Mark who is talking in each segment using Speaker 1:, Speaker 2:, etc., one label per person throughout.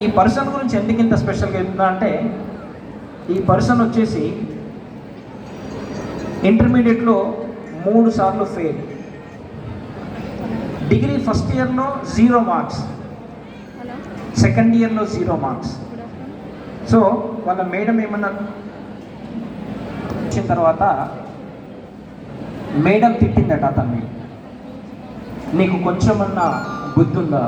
Speaker 1: ఈ పర్సన్ గురించి ఎందుకు ఇంత స్పెషల్గా చెప్తున్నా అంటే ఈ పర్సన్ వచ్చేసి ఇంటర్మీడియట్లో మూడు సార్లు ఫెయిల్ డిగ్రీ ఫస్ట్ ఇయర్లో జీరో మార్క్స్ సెకండ్ ఇయర్లో జీరో మార్క్స్ సో వాళ్ళ మేడం ఏమన్నా వచ్చిన తర్వాత మేడం తిట్టిందట అతన్ని. నీకు కొంచెమన్నా బుద్ధి ఉందా?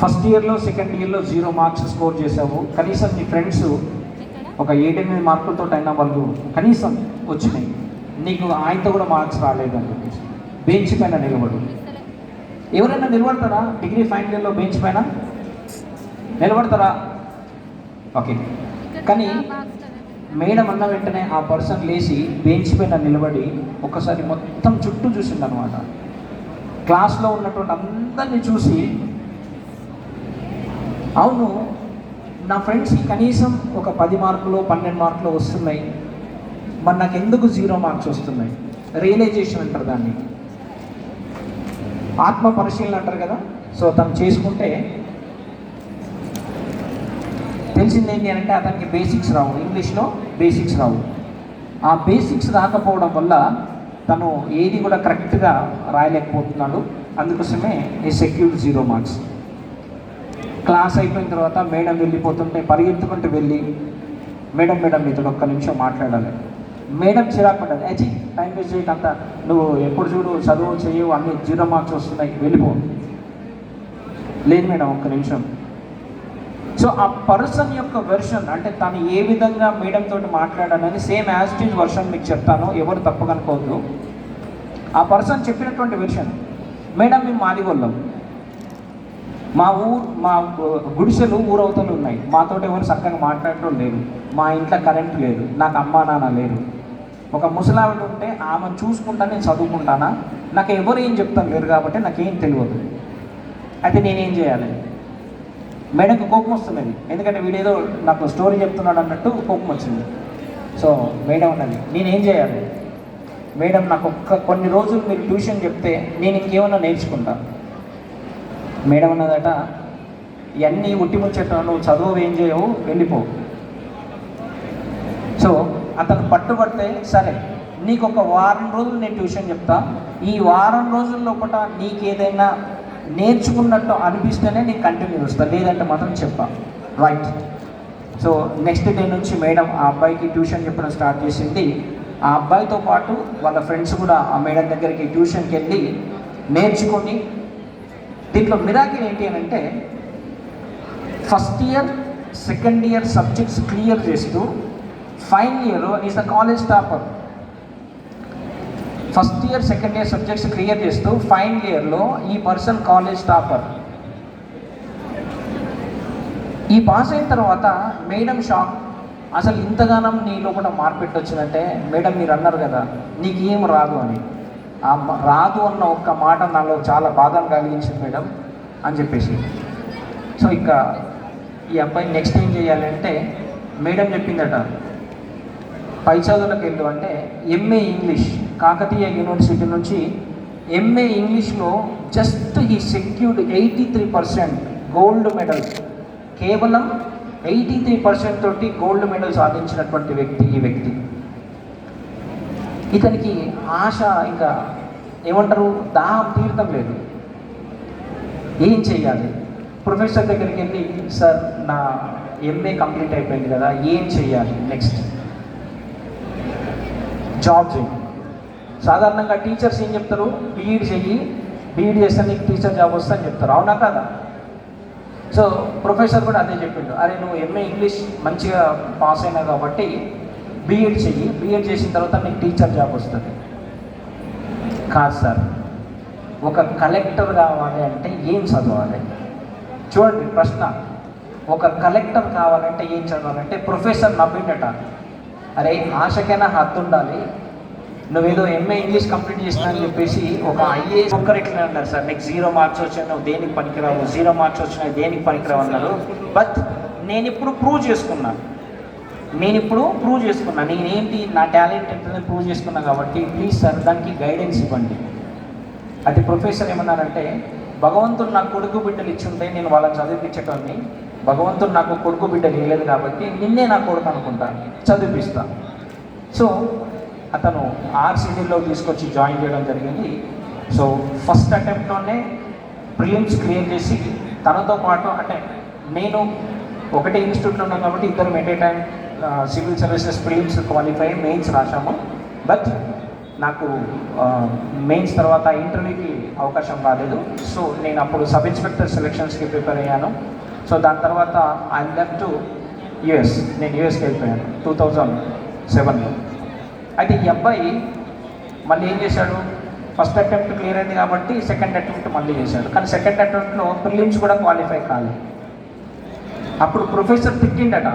Speaker 1: ఫస్ట్ ఇయర్లో సెకండ్ ఇయర్లో జీరో మార్క్స్ స్కోర్ చేసావు కనీసం నీ ఫ్రెండ్స్ ఒక ఏడెనిమిది మార్కులతో అయినా వాళ్ళు కనీసం వచ్చినాయి. నీకు ఆయనతో కూడా మార్క్స్ రాలేదని చెప్పేసి. బెంచ్ పైన నిలబడు. ఎవరైనా నిలబడతారా? డిగ్రీ ఫైనల్ ఇయర్లో బెంచ్ పైన? నిలబడతారా? ఓకే. కానీ మేడం అన్న వెంటనే ఆ పర్సన్ లేచి బెంచ్ పైన నిలబడి ఒకసారి మొత్తం చుట్టూ చూసిందనమాట. క్లాస్లో ఉన్నటువంటి అందరినీ చూసి అవును నా ఫ్రెండ్స్కి కనీసం ఒక పది మార్కులు పన్నెండు మార్కులు వస్తున్నాయి. మరి నాకు ఎందుకు జీరో మార్క్స్ వస్తున్నాయి? రియలైజేషన్ అంటారు దాన్ని. ఆత్మ పరిశీలన అంటారు కదా? సో తను చేసుకుంటే తెలిసింది ఏంటి అంటే అతనికి బేసిక్స్ రావు. ఇంగ్లీష్లో బేసిక్స్ రావు. ఆ బేసిక్స్ రాకపోవడం వల్ల తను ఏది కూడా కరెక్ట్గా రాయలేకపోతున్నాడు. అందుకోసమే ఈ సెక్యూర్డ్ జీరో మార్క్స్. క్లాస్ అయిపోయిన తర్వాత మేడం వెళ్ళిపోతుంటే పరిగెత్తుకుంటూ వెళ్ళి మేడం మేడం ఇతడు ఒక్క నిమిషం మాట్లాడాలి. మేడం చిరాకు పడ్డది. అచ్చి టైం వేస్ట్ చేయకంత నువ్వు ఎప్పుడు చూడు చదువు చేయవు అన్ని జీరో మార్క్స్ వస్తున్నాయి. వెళ్ళిపో. లేదు మేడం ఒక్క నిమిషం. సో ఆ పర్సన్ యొక్క వెర్షన్ అంటే తను ఏ విధంగా మేడం తోటి మాట్లాడాలని సేమ్ యాజ్ ఇట్ వర్షన్ మీకు చెప్తాను. ఎవరు తప్పకనుకోవద్దు ఆ పర్సన్ చెప్పినటువంటి వెర్షన్ మేడం మేము మాదిగొల్లం మా ఊరు మా గుడిసెలు ఊరవతలు ఉన్నాయి. మాతోటి ఎవరు చక్కగా మాట్లాడటం లేదు. మా ఇంట్లో కరెంట్ లేదు. నాకు అమ్మా నాన్న లేరు. ఒక ముసలావిడ ఉంటే ఆమె చూసుకుంటా నేను చదువుకుంటానా? నాకు ఎవరు ఏం చెప్తాను లేరు కాబట్టి నాకేం తెలియదు. అయితే నేనేం చేయాలి? మేడంకి కోపం వస్తున్నది. ఎందుకంటే వీడేదో నాకు స్టోరీ చెప్తున్నాడు అన్నట్టు కోపం వచ్చింది. సో మేడం ఉన్నది నేనేం చేయాలి? మేడం నాకు ఒక్క కొన్ని రోజులు మీరు ట్యూషన్ చెప్తే నేను ఇంకేమన్నా నేర్చుకుంటాను మేడం అన్నదట ఇవన్నీ ఉట్టి ముచ్చట నువ్వు చదువు ఏం చేయవు వెళ్ళిపో. సో అతను పట్టుబడితే సరే నీకు ఒక వారం రోజులు నేను ట్యూషన్ చెప్తా. ఈ వారం రోజుల లోపల నీకు ఏదైనా నేర్చుకున్నట్టు అనిపిస్తేనే నీకు కంటిన్యూ చేస్తా లేదంటే మాత్రం చెప్పా. రైట్ సో నెక్స్ట్ డే నుంచి మేడం ఆ అబ్బాయికి ట్యూషన్ చెప్పడం స్టార్ట్ చేసింది. ఆ అబ్బాయితో పాటు వాళ్ళ ఫ్రెండ్స్ కూడా ఆ మేడం దగ్గరికి ట్యూషన్కి వెళ్ళి నేర్చుకొని దీంట్లో మిరాకిల్ ఏంటి అని అంటే first year second year subjects clear చేస్తూ final year is the college topper first year second year subjects clear చేస్తూ ఫైనల్ ఇయర్లో ఈ పర్సన్ కాలేజ్ టాపర్ ఈ పాస్ అయిన తర్వాత మేడం షాక్ అసలు ఇంతగానం నీ లోపల మార్పెట్ వచ్చిందంటే మేడం మీరు అన్నారు కదా నీకు ఏం రాదు అని. ఆ మ- రాదు అన్న ఒక్క మాట నాలో చాలా బాధను కలిగించింది మేడం అని చెప్పేసి. సో ఇక ఈ అబ్బాయి నెక్స్ట్ ఏం చేయాలంటే మేడం చెప్పిందట పై చదువులకు వెళ్ళు అంటే ఎంఏ ఇంగ్లీష్ కాకతీయ యూనివర్సిటీ నుంచి ఎంఏ ఇంగ్లీష్లో జస్ట్ ఈ secured eighty three percent gold medal కేవలం ఎయిటీ త్రీ పర్సెంట్ తోటి గోల్డ్ మెడల్ సాధించినటువంటి వ్యక్తి ఈ వ్యక్తి. ఇతనికి ఆశ ఇంకా ఏమంటారు? దాహం తీర్థం లేదు. ఏం చేయాలి? ప్రొఫెసర్ దగ్గరికి వెళ్ళి సార్ నా ఎంఏ కంప్లీట్ అయిపోయింది కదా ఏం చేయాలి నెక్స్ట్? జాబ్ చేయి సాధారణంగా టీచర్స్ ఏం చెప్తారు? బీఈడి చెయ్యి బీఈడి చేస్తే నీకు టీచర్ జాబ్ వస్తా అని చెప్తారు. అవునా కదా? సో ప్రొఫెసర్ కూడా అదే చెప్పిండు. అరే నువ్వు ఎంఏ ఇంగ్లీష్ మంచిగా పాస్ అయినా కాబట్టి బీఎడ్ చెయ్యి. బీఎడ్ చేసిన తర్వాత నీకు టీచర్ జాబ్ వస్తుంది. కాదు సార్. ఒక కలెక్టర్ కావాలి అంటే ఏం చదవాలి? చూడండి ప్రశ్న. ఒక కలెక్టర్ కావాలంటే ఏం చదవాలంటే ప్రొఫెసర్ నవ్విండట. అరే ఆశకైనా హద్దు ఉండాలి నువ్వేదో ఎంఏ ఇంగ్లీష్ కంప్లీట్ చేసినా అని చెప్పేసి ఒక ఐఏఎస్ ఒక్కరు ఎట్లా అన్నారు సార్? నీకు జీరో మార్క్స్ వచ్చినా నువ్వు దేనికి పనికిరావు? జీరో మార్క్స్ వచ్చినా దేనికి పనికిరావు అన్నారు. బట్ నేను ఇప్పుడు ప్రూవ్ చేసుకున్నాను నేను ఇప్పుడు ప్రూవ్ చేసుకున్నా. నేనేంటి నా టాలెంట్ ఎంతని ప్రూవ్ చేసుకున్నా కాబట్టి ప్లీజ్ సార్ దానికి గైడెన్స్ ఇవ్వండి. అది ప్రొఫెసర్ ఏమన్నారంటే భగవంతుడు నాకు కొడుకు బిడ్డలు ఇచ్చుంటే నేను వాళ్ళని చదివించటాన్ని భగవంతుడు నాకు కొడుకు బిడ్డలు ఇవ్వలేదు కాబట్టి నిన్నే నా కొడుకు అనుకుంటా. చదివిస్తా సో అతను ఆర్సీడీలో తీసుకొచ్చి జాయిన్ చేయడం జరిగింది. సో ఫస్ట్ అటెంప్ట్లోనే ప్రిలిమ్స్ క్లియర్ చేసి తనతో పాటు అంటే నేను ఒకటే ఇన్స్టిట్యూట్లో ఉన్నాను కాబట్టి ఇద్దరు at a time civil services prelims qualify mains రాశాము. బట్ నాకు మెయిన్స్ తర్వాత ఇంటర్వ్యూకి అవకాశం రాలేదు. సో నేను అప్పుడు సబ్ ఇన్స్పెక్టర్ సెలెక్షన్స్కి ప్రిపేర్ అయ్యాను. సో దాని తర్వాత ఐ లెఫ్ట్ యుఎస్. నేను యుఎస్కి వెళ్ళిపోయాను టూ థౌజండ్ సెవెన్లో. అయితే ఈ అబ్బాయి మళ్ళీ ఏం చేశాడు? ఫస్ట్ అటెంప్ట్ క్లియర్ అయింది కాబట్టి సెకండ్ అటెంప్ట్ మళ్ళీ చేశాడు. కానీ సెకండ్ అటెంప్ట్లో ప్రిలిమ్స్ కూడా క్వాలిఫై కాలేదు. అప్పుడు ప్రొఫెసర్ తిట్టిండట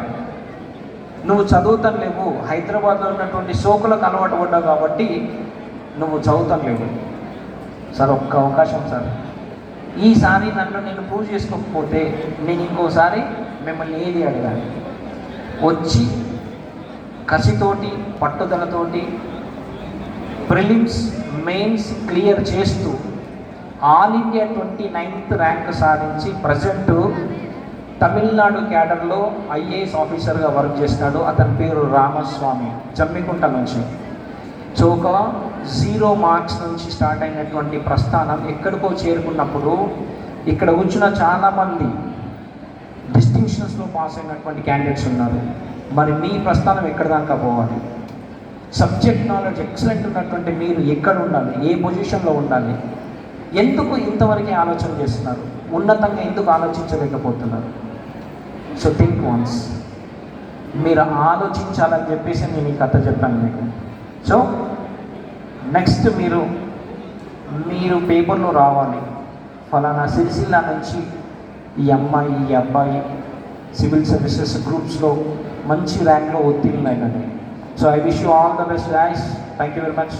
Speaker 1: నువ్వు చదువుతలేవు. లేవు హైదరాబాద్లో ఉన్నటువంటి సోకులకు అలవాటు పడ్డావు కాబట్టి నువ్వు చదువుతలేవు. లేవు సార్ ఒక్క అవకాశం సార్. ఈసారి నన్ను నేను ప్రూవ్ చేసుకోకపోతే నేను ఇంకోసారి మిమ్మల్ని ఏది అడగాలి? వచ్చి కసితోటి పట్టుదలతోటి ప్రిలిమ్స్ మెయిన్స్ క్లియర్ చేస్తూ all India twenty ninth rank సాధించి ప్రజెంట్ తమిళనాడు క్యాడర్లో ఐఏఎస్ ఆఫీసర్గా వర్క్ చేస్తున్నాడు అతని పేరు రామస్వామి జమ్మికుంట నుంచి. సో ఒక జీరో మార్క్స్ నుంచి స్టార్ట్ అయినటువంటి ప్రస్థానం ఎక్కడికో చేరుకున్నప్పుడు ఇక్కడ కూర్చున్న చాలామంది డిస్టింక్షన్స్లో పాస్ అయినటువంటి క్యాండిడేట్స్ ఉన్నారు. మరి మీ ప్రస్థానం ఎక్కడ దాకా పోవాలి? సబ్జెక్ట్ నాలెడ్జ్ ఎక్సలెంట్ ఉన్నటువంటి మీరు ఎక్కడ ఉండాలి? ఏ పొజిషన్లో ఉండాలి? ఎందుకు ఇంతవరకే ఆలోచన చేస్తున్నారు? ఉన్నతంగా ఎందుకు ఆలోచించలేకపోతున్నారు? సో థింక్ వన్స్ మీరు ఆలోచించాలని చెప్పేసి నేను ఈ కథ చెప్పాను మీకు. సో నెక్స్ట్ మీరు మీరు పేపర్లో రావాలి. ఫలానా సిరిసిల్ల నుంచి ఈ అమ్మాయి ఈ అబ్బాయి సివిల్ సర్వీసెస్ గ్రూప్స్లో మంచి ర్యాంక్లో ఉత్తీర్ణులైనది. So I wish you all the best Yash thank you very much